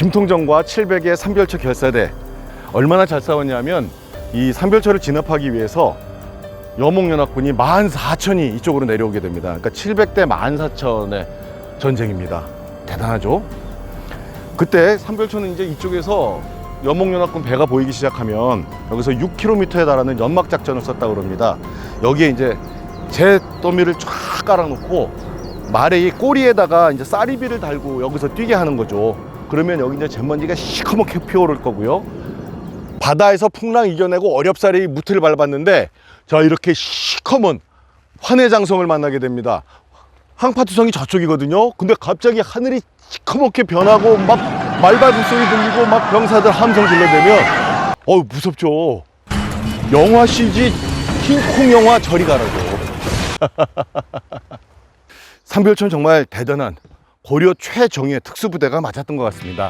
김통정과 700의 삼별초 결사대 얼마나 잘 싸웠냐면 이 삼별초를 진압하기 위해서 여몽연합군이 14,000이 이쪽으로 내려오게 됩니다. 그러니까 700대 14,000의 전쟁입니다. 대단하죠? 그때 삼별초는 이제 이쪽에서 여몽연합군 배가 보이기 시작하면 여기서 6km에 달하는 연막 작전을 썼다고 그럽니다. 여기에 이제 재 더미를 쫙 깔아놓고 말의 이 꼬리에다가 이제 쌀이비를 달고 여기서 뛰게 하는 거죠. 그러면 여기 이제 잿먼지가 시커멓게 피어오를 거고요. 바다에서 풍랑 이겨내고 어렵사리 무트를 밟았는데 자 이렇게 시커먼 환해장성을 만나게 됩니다. 항파투성이 저쪽이거든요. 근데 갑자기 하늘이 시커멓게 변하고 막 말발굽 소리 들리고 막 병사들 함성 질러대면 어우 무섭죠. 영화 CG 킹콩 영화 저리 가라고. 삼별천 정말 대단한 고려 최정예 특수부대가 맞았던 것 같습니다.